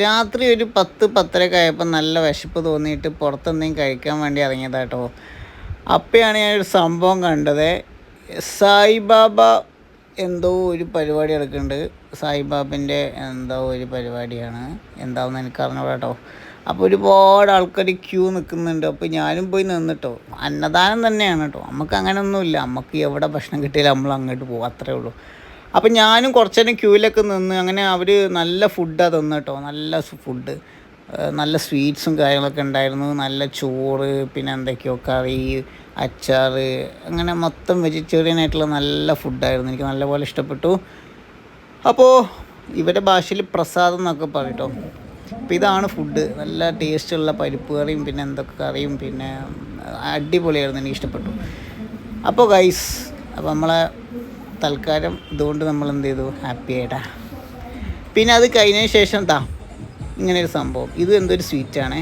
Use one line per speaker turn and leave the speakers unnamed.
രാത്രി ഒരു പത്ത് പത്തരയൊക്കെ ആയപ്പോൾ നല്ല വിശപ്പ് തോന്നിയിട്ട് പുറത്തെന്തെങ്കിലും കഴിക്കാൻ വേണ്ടി ഇറങ്ങിയതാട്ടോ. അപ്പോഴാണ് ഒരു സംഭവം കണ്ടത്. സായിബാബ എന്തോ ഒരു പരിപാടി എടുക്കുന്നുണ്ട്. സായിബാബിന്റെ എന്തോ ഒരു പരിപാടിയാണ്. എന്താണെന്ന് എനിക്ക് അറിഞ്ഞൂടാ കേട്ടോ അപ്പോൾ ഒരുപാട് ആൾക്കാർ ക്യൂ നിൽക്കുന്നുണ്ട്. അപ്പോൾ ഞാനും പോയി നിന്നിട്ടോ. അന്നദാനം തന്നെയാണ് കേട്ടോ. നമുക്ക് അങ്ങനെയൊന്നുമില്ല. നമുക്ക് എവിടെ ഭക്ഷണം കിട്ടിയാലും നമ്മൾ അങ്ങോട്ട് പോകും. അത്രേ ഉള്ളൂ. അപ്പം ഞാനും കുറച്ച് നേരം ക്യൂവിലൊക്കെ നിന്ന് അങ്ങനെ അവർ നല്ല ഫുഡാണ് തന്നു കേട്ടോ. നല്ല ഫുഡ് നല്ല സ്വീറ്റ്സും കാര്യങ്ങളൊക്കെ ഉണ്ടായിരുന്നു. നല്ല ചോറ് പിന്നെ എന്തൊക്കെയോ കറി അച്ചാർ അങ്ങനെ മൊത്തം വെജിറ്റേറിയൻ ആയിട്ടുള്ള നല്ല ഫുഡായിരുന്നു. എനിക്ക് നല്ലപോലെ ഇഷ്ടപ്പെട്ടു. അപ്പോൾ ഇവരുടെ ഭാഷയിൽ പ്രസാദം എന്നൊക്കെ പറയട്ടോ അപ്പോൾ ഇതാണ് ഫുഡ് നല്ല ടേസ്റ്റുള്ള പരിപ്പ് കറിയും പിന്നെ എന്തൊക്കെ കറിയും പിന്നെ അടിപൊളിയായിരുന്നു. എനിക്ക് ഇഷ്ടപ്പെട്ടു. അപ്പോൾ ഗൈസ് അപ്പോൾ നമ്മളെ തൽക്കാലം ഇതുകൊണ്ട് നമ്മൾ എന്ത് ചെയ്തു ഹാപ്പി ആയിട്ടാ. പിന്നെ അത് കഴിഞ്ഞതിന് ശേഷം താ ഇങ്ങനെ ഒരു സംഭവം. ഇത് എന്തൊരു സ്വീറ്റാണേ